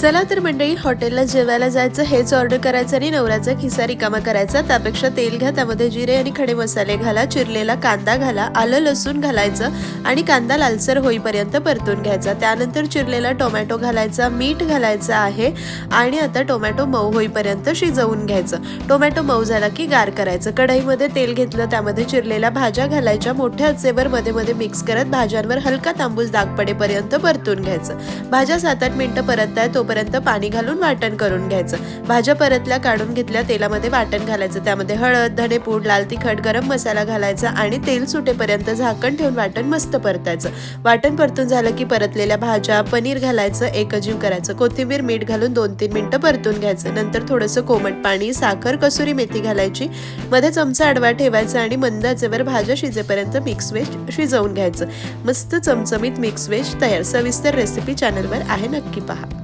चला तर मंडळी हॉटेलला जेवायला जायचं हेच ऑर्डर करायचं आणि नवऱ्याचा खिसा रिकामा करायचा. त्यापेक्षा तेल घ्या त्यामध्ये जिरे आणि खडे मसाले घाला चिरलेला कांदा घाला आलं लसूण घालायचं आणि कांदा लालसर होईपर्यंत परतून घ्यायचा. त्यानंतर चिरलेला टोमॅटो घालायचा मीठ घालायचं आहे आणि आता टोमॅटो मऊ होईपर्यंत शिजवून घ्यायचं. टोमॅटो मऊ झाला की गार करायचं. कढईमध्ये तेल घेतलं त्यामध्ये चिरलेल्या भाज्या घालायच्या मोठ्या आचेवर मध्ये मध्ये मिक्स करत भाज्यांवर हलका तांबूस दाग पडेपर्यंत परतून घ्यायचं. भाज्या सात आठ मिनिटं परतताय तोपर्यंत पाणी घालून वाटण करून घ्यायचं. भाज्या परतल्या काढून घेतल्या तेलामध्ये वाटण घालायचं. त्यामध्ये हळद धणेपूड लाल तिखट गरम मसाला घालायचा आणि तेल सुटेपर्यंत झाकण ठेवून वाटण मस्त परतायचं. वाटण परतून झालं की परतलेल्या भाज्या पनीर घालायचं एकजीव करायचं. कोथिंबीर मीठ घालून दोन तीन मिनिटं परतून घ्यायचं. नंतर थोडंसं कोमट पाणी साखर कसुरी मेथी घालायची. मध्ये चमचा आडवा ठेवायचा आणि मंद आचेवर भाज्या शिजेपर्यंत मिक्स वेज शिजवून घ्यायचं. मस्त चमचमीत मिक्स वेज तयार. सविस्तर रेसिपी चॅनलवर आहे. नक्की पहा.